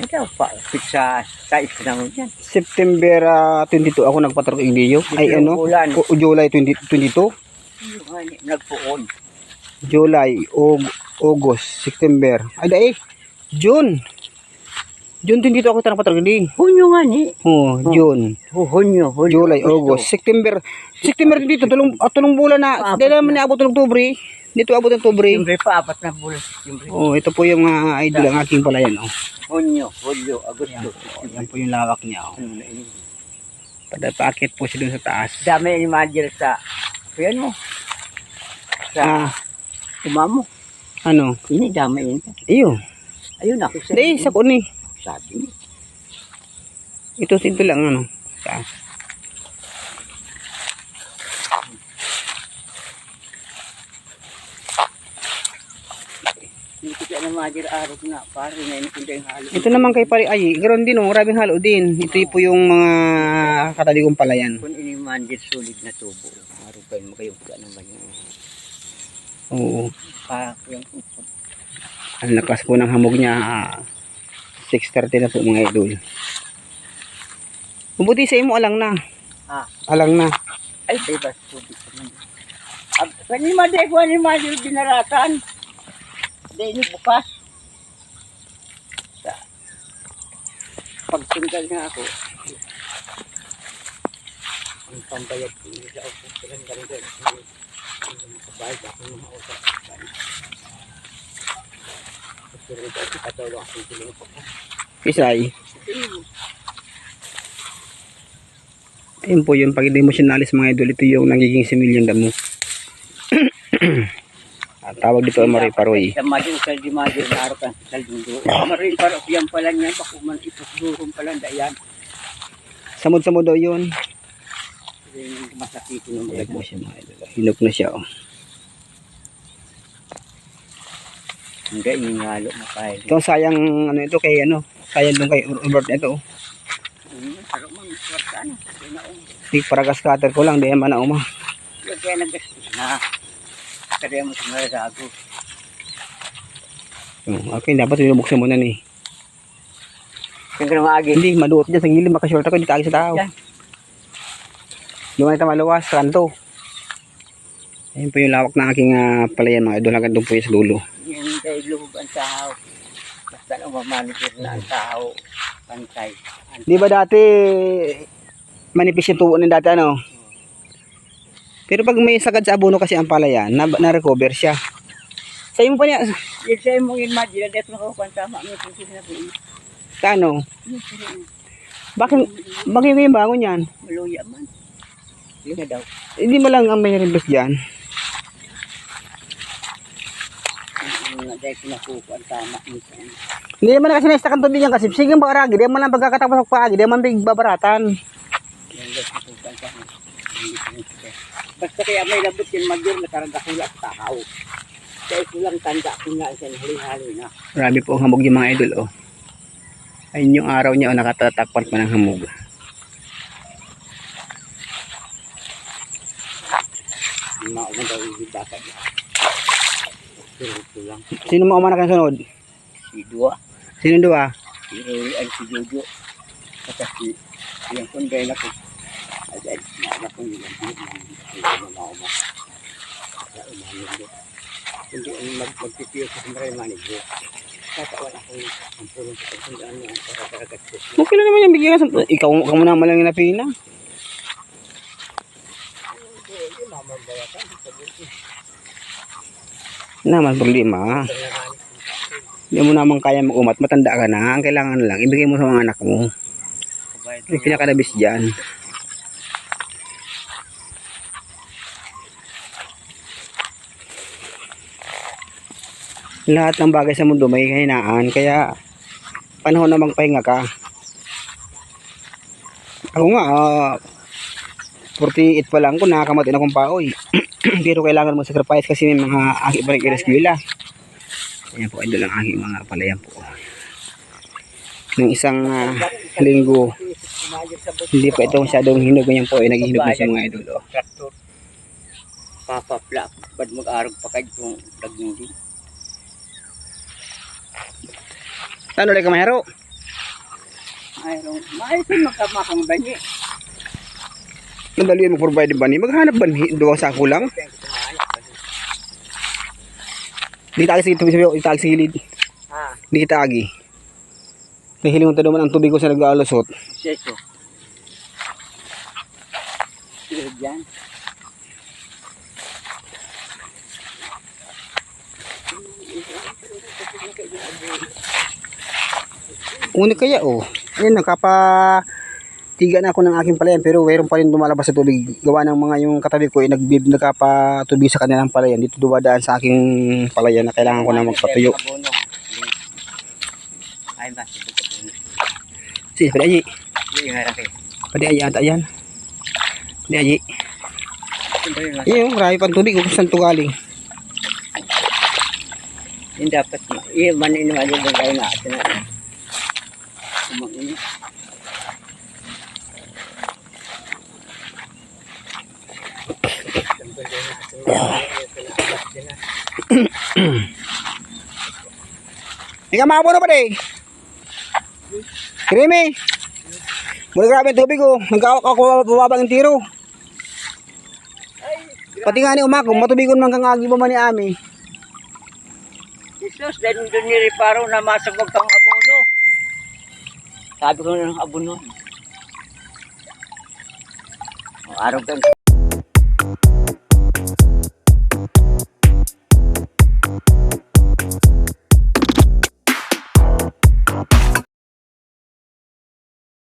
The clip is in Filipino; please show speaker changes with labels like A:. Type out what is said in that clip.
A: Daw pa. Sa size naman yan.
B: September ah, 22 ako nagpatrok Indio. Ay
A: Dito yung
B: ano?
A: ulan.
B: O- July 20, 22?
A: Yung ano, Nagpuon.
B: July, Aug- August, September. Ay dai. June. June 22 ako nagpatrok Indio.
A: Hunyo nga ni.
B: Oh, June,
A: Oh, hunyo, hunyo.
B: July, August, September. September dito tulong at tulong bulan na.
A: Apat
B: Dahil naman niabot ng Oktubre. Dito abot ng Oktubre.
A: Siyempre pa, apat na. Siyempre.
B: Oh, ito po yung mga idol ang aking palayan. Oh.
A: Hunyo, hunyo, agosto.
B: Yan po yung lawak niya. Oh.
A: Na yun?
B: Padapakit po siya dun sa taas.
A: Dami yung manager sa, yan mo,
B: Ah,
A: uma mo.
B: ano?
A: Ini dami yun.
B: Iyo.
A: Ayun ako sa
B: Dahil sa kuni.
A: sabi.
B: Ito ito lang ano. Taas.
A: Ko siya na pare na yun yung halo.
B: Ito naman kay pare ay, ganoon din oh, maraming halo din. Ito po yung mga kataligong palayan.
A: Kung ini manager solid na tubo, araw pa yun makayog ka naman yung
B: Oo.
A: pa, yung
B: Ang lakas po ng hamog niya. ah, 6.30 na po mga idol. Mabuti sa imo alang na.
A: Ah.
B: Alang na.
A: ay, diba, tubig ka man. Ab, kani made ko, ni manager binaratan. Hindi, ini bukas. Sa, pagtunggal na ako, ang pambayad ko, hindi ako kung ka rin rin. Kabayad ako ng mga usap. Pero ito, katulong ako tulong ko.
B: Isay. Ayun po yung pag emotionalis mga idol. Ito yung nagiging similyang damo. At tawag dito ay Marie Paroy.
A: Sa madi usal di madi na araw kan sa dundo. Marin para yan pala niya bako man ipusduron pala dayan.
B: Samod-samod daw yun.
A: Masakit ng mga
B: po siya mga idol. Hinok na siya. Oh.
A: Hindi ingalo mo kaya.
B: Ito sayang ano ito kay ano. Sayang dun kay Robert ito. oh.
A: Na. Kinaon.
B: Di paragas cutter ko lang. Di man na uma.
A: Kaya nagastos na. Kaya mo sa gago.
B: Oh, Okay, dapat binubuksan mo na ni.
A: Yung kaya maagi.
B: Hindi, maduot dyan sa gilid. Makashort ako. Hindi tayo sa tao.
A: Yan.
B: Lumayan tayo maluwas. Kanto. Ayun po yung lawak ng aking ah, palayan mga idol. Hanggang doon po yung sa dulo.
A: Yan kay loob ang tao. Basta lang mamanitir na ang tao. Pantay.
B: Di ba dati manipis yung tubo ng dati ano? Pero pag may sagad sa abono kasi ang palayan, na, na-recover siya. Sa imo pa niya,
A: Yung sa'yo mong imagine, dito na kakuha tama. May pusin na po.
B: sa ano? Bakit, bakit may bangon yan?
A: Maluya man. Yun na daw.
B: Hindi mo lang ang may rebus dyan. Hindi naman na kasi naistakan tubig yan kasi sige ba aragi, di man lang pagkakatapos ng paagi, di man big babaratan.
A: Hindi na siya. Basta kaya may labot yung magyar na karanda ko lang tao. Kaya ko lang tanda ko nga sa hali-hali na.
B: Marami po ang hamog yung mga idol, oh. Ayun yung araw niya, oh, nakatatakpan pa ng hamog.
A: Mga umang daw yung dapat niya. Ito lang.
B: Sino mo umanak ng sunod?
A: Si Dua.
B: Sino dua?
A: Si at si Jojo. At si yung kunday na ko. Ko yung hindi mo na umang. Kaya umanin doon. Hindi ang mag magtitiyo sa kumbaray manager. Tatawan ako ang pulong sa pagkundaan niya para karagat ko.
B: Okay lang naman yung bigyan ka. Ikaw, ikaw mo naman lang yung napina. Naman problema. Hindi mo naman kaya mag-umat. Matanda ka na. Ang kailangan lang, ibigay mo sa mga anak mo. Yung pinakadabis dyan. Lahat ng bagay sa mundo may kahinaan. Kaya, panahon na magpahinga ka. Ako nga, ah, 48 pa lang ko, nakakamatay na akong paoy. Pero kailangan mo sacrifice kasi may mga aki pa rin kilaskwila. Ayan po, idol ang aking mga palayan po. Nung isang ah, linggo, hindi pa ito masyadong hinog. Ganyan po, ay naghihinog na siya mga idol. Oh.
A: Traktor. Papaplak. Ba't mag-arog pa kayo kung?
B: Saan ulit ka mahero?
A: Mayroong, mayroong makamakang banyi.
B: Madali mo provide ba ni? Maghanap ba ni? Duwang sako lang? Di tagi sa tubig sabi, di tagi sa gilid.
A: Ha,
B: Di tagi. Nahiling mo naman ang tubig ko sa nag-aalusot.
A: seso. Sihid yan.
B: Uni kaya oh. Ayun, nakapa tiga na ako ng aking palayan pero mayroon pa rin dumalabas sa tubig. Gawa ng mga yung katabi ko ay nagbib nagkapa tubig sa kanilang palayan. Dito dumadaan sa aking palayan na kailangan ko na magpatuyo.
A: Ay, ba, sibig abono.
B: Sige, pwede ayi.
A: Hindi.
B: Pwede ayi ata yan. Pwede ayi.
A: Lang.
B: Ayun, marami pang tubig kung saan to galing.
A: Yung dapat, iya, manin naman yung bagay na atin na. Kumangin.
B: Ika mapo na pa de. Krimi. Mula grabe tubig oh. Nagkawak ako bababang ang tiro. Pati nga ni umako, matubigon man kang agi mo man ni Ami.
A: Jesus, dahil doon nireparo na masagog kang abono. Sabi ko ng abono. Araw kang